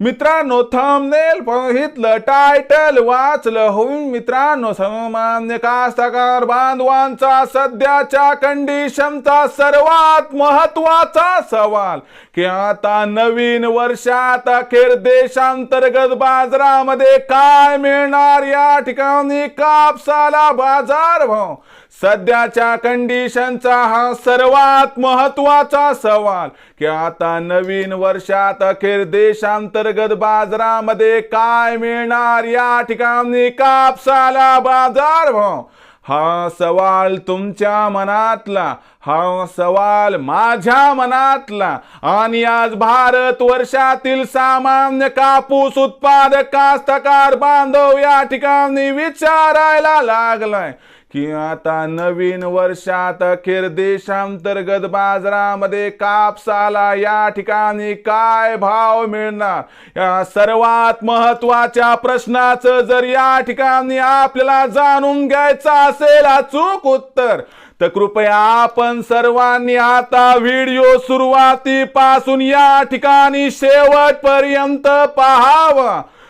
मित्रांनो थंबनेल बघितलं टायटल वाचलं होऊन मित्रांनो सामान्य कास्तकार बांधवांचा सध्याच्या कंडिशनचा सर्वात महत्त्वाचा सवाल की आता नवीन वर्षात अखेर देशांतर्गत बाजारामध्ये काय मिळणार या ठिकाणी कापसाला बाजार भाव? सध्याच्या कंडिशनचा हा सर्वात महत्त्वाचा सवाल. की आता नवीन वर्षात अखेर देशांतर्गत बाजारामध्ये काय मिळणार या ठिकाणी कापसाला बाजार भाव? हा सवाल तुमच्या मनातला हा सवाल माझ्या मनातला. आणि आज भारत वर्षातील सामान्य कापूस उत्पादक कास्तकार बांधव या ठिकाणी विचारायला लागलाय. की आता नवीन वर्षात अखेर देशांतर्गत बाजारामध्ये कापसाला या ठिकाणी काय भाव मिळणार? या सर्वात महत्त्वाच्या प्रश्नाचं जर या ठिकाणी आपल्याला जाणून घ्यायचं असेल अचूक उत्तर तर कृपया आपण सर्वांनी आता व्हिडिओ सुरुवातीपासून या ठिकाणी शेवटपर्यंत पाहावा.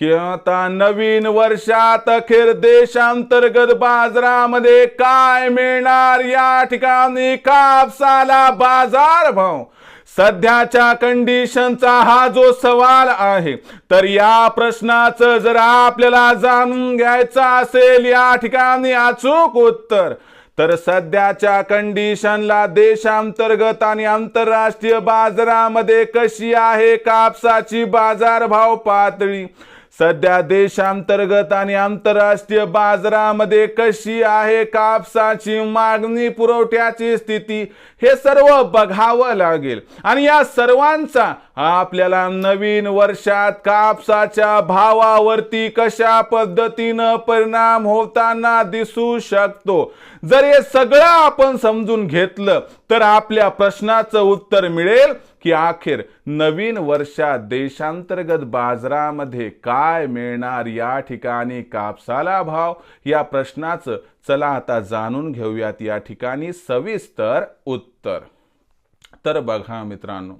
की आता नवीन वर्षात अखेर देशांतर्गत बाजारामध्ये काय मिळणार या ठिकाणी कापसाला बाजार भाव? सध्याच्या कंडिशनचा हा जो सवाल आहे तर या प्रश्नाचं जर आपल्याला जाणून घ्यायचं असेल या ठिकाणी अचूक उत्तर. तर सध्याच्या कंडिशनला देशांतर्गत आणि आंतरराष्ट्रीय बाजारामध्ये कशी आहे कापसाची बाजारभाव पातळी? सध्या देशांतर्गत आणि आंतरराष्ट्रीय बाजारामध्ये कशी आहे कापसाची मागणी पुरवठ्याची स्थिती हे सर्व बघावं लागेल. आणि या सर्वांचा आपल्याला नवीन वर्षात कापसाच्या भावावरती कशा पद्धतीनं परिणाम होताना दिसू शकतो? जर हे सगळं आपण समजून घेतलं तर आपल्या प्रश्नाचं उत्तर मिळेल की अखेर नवीन वर्षात देशांतर्गत बाजारामध्ये काय मिळणार या ठिकाणी कापसाला भाव? या प्रश्नाचं चला आता जाणून घेऊयात या ठिकाणी सविस्तर उत्तर. तर बघा मित्रांनो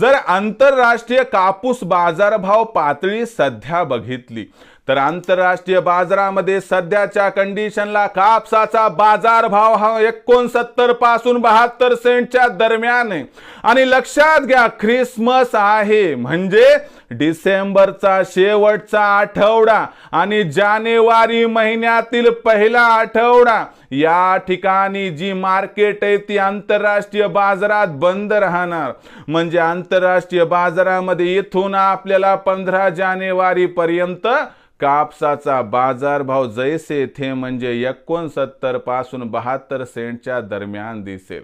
जर आंतरराष्ट्रीय कापूस बाजारभाव पातळी सध्या बघितली तर आंतरराष्ट्रीय बाजारामध्ये सध्याच्या कंडिशनला कापसाचा बाजारभाव हा एकोणसत्तरपासून बहात्तर सेंटच्या दरम्यान आहे. आणि लक्षात घ्या ख्रिसमस आहे. म्हणजे डिसेंबरचा शेवटचा आठवडा आणि जानेवारी महिन्यातील पहिला आठवडा. या ठिकाणी जी मार्केट आहे ती आंतरराष्ट्रीय बाजारात बंद राहणार. म्हणजे आंतरराष्ट्रीय बाजारामध्ये इथून आपल्याला पंधरा जानेवारी पर्यंत कापसाचा बाजारभाव जैसे थे म्हणजे एकोणसत्तरपासून बहात्तर सेंटच्या दरम्यान दिसेल.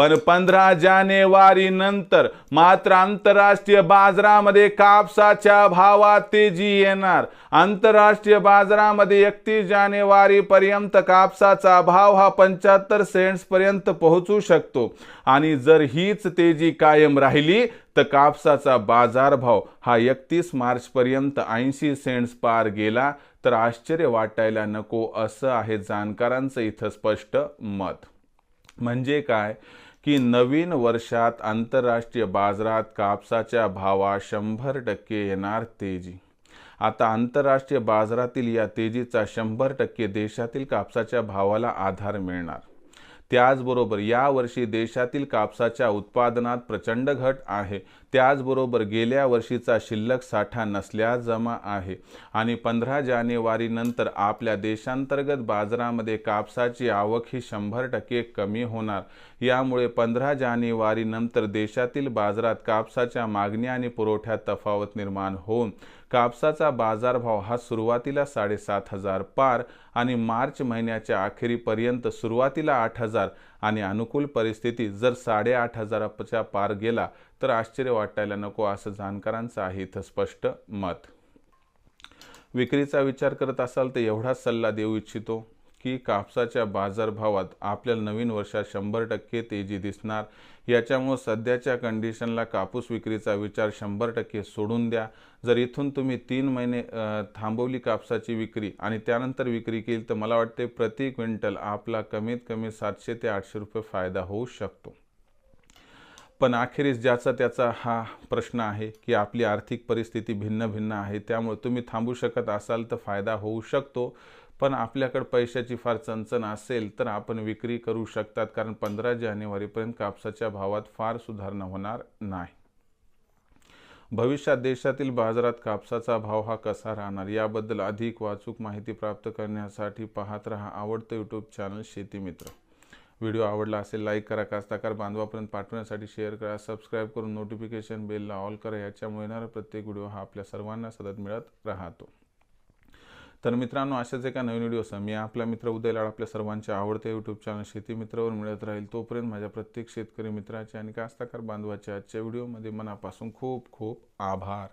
पण पंधरा जानेवारी नंतर मात्र आंतरराष्ट्रीय बाजारामध्ये कापसाच्या भावात तेजी येणार. आंतरराष्ट्रीय बाजारामध्ये एकतीस जानेवारी पर्यंत कापसाचा भाव हा पंच्याहत्तर सेंट्स पर्यंत पोहोचू शकतो. आणि जर हीच तेजी कायम राहिली तर कापसाचा बाजारभाव हा एकतीस मार्च पर्यंत ऐंशी सेंट्स पार गेला. तर आश्चर्य वाटायला नको असं आहे जाणकारांचं इथं स्पष्ट मत. म्हणजे काय? की नवीन वर्षात आंतरराष्ट्रीय बाजारात कापसाच्या भावा शंभर टक्के येणार तेजी. आता आंतरराष्ट्रीय बाजारातील या तेजीचा शंभर टक्के देशातील कापसाच्या भावाला आधार मिळणार. त्याचबरोबर यावर्षी देशातील कापसाच्या उत्पादनात प्रचंड घट आहे. त्याचबरोबर गेल्या वर्षीचा शिल्लक साठा नसल्या जमा आहे. आणि पंधरा जानेवारीनंतर आपल्या देशांतर्गत बाजारामध्ये कापसाची आवक ही शंभर टक्के कमी होणार. यामुळे पंधरा जानेवारीनंतर देशातील बाजारात कापसाच्या मागणी आणि पुरवठ्यात तफावत निर्माण होऊन कापसाचा बाजारभाव हा सुरुवातीला साडेसात हजार पार आणि मार्च महिन्याच्या अखेरीपर्यंत सुरुवातीला आठ हजार आणि अनुकूल परिस्थिती जर साडेआठ हजाराच्या पार गेला तर आश्चर्य वाटायला नको असं जाणकारांचं आहे इथं स्पष्ट मत. विक्रीचा विचार करत असाल तर एवढाच सल्ला देऊ इच्छितो की कापसाच्या बाजारभावात आपल्याला नवीन वर्षात शंभर टक्के तेजी दिसणार. याच्यामुळं सध्याच्या कंडिशनला कापूस विक्रीचा विचार शंभर टक्के सोडून द्या. जर इथून तुम्ही तीन महिने थांबवली कापसाची विक्री आणि त्यानंतर विक्री केली तर मला वाटते प्रति क्विंटल आपला कमीत कमी सातशे ते आठशे रुपये फायदा होऊ शकतो. पण अखेरीस ज्याचा त्याचा हा प्रश्न आहे की आपली आर्थिक परिस्थिती भिन्न भिन्न आहे त्यामुळे तुम्ही थांबू शकत असाल तर फायदा होऊ शकतो. पण आपल्याकडे पैशाची फार चणचण असेल तर आपण विक्री करू शकतात कारण पंधरा जानेवारीपर्यंत कापसाच्या भावात फार सुधारणा होणार नाही. भविष्यात देशातील बाजारात कापसाचा भाव हा कसा राहणार याबद्दल अधिक वाचूक माहिती प्राप्त करण्यासाठी पाहत रहा आवडतं यूट्यूब चॅनल शेतीमित्र व्हिडिओ आवडला असेल लाईक करा कास्ताकार बांधवापर्यंत पाठवण्यासाठी शेअर करा. सबस्क्राईब करून नोटिफिकेशन बेलला ऑल करा. याच्यामुळे येणारा प्रत्येक व्हिडिओ हा आपल्या सर्वांना सतत मिळत राहतो. तर मित्रांनो अशाच एका नवीन व्हिडिओसह मी आपला मित्र उदय लाड आपल्या सर्वांच्या आवडत्या यूट्यूब चॅनल शेती मित्रावर मिळत राहील. तोपर्यंत माझ्या प्रत्येक शेतकरी मित्राचे आणि कास्ताकार बांधवाच्या आजच्या व्हिडिओमध्ये मनापासून खूप खूप आभार.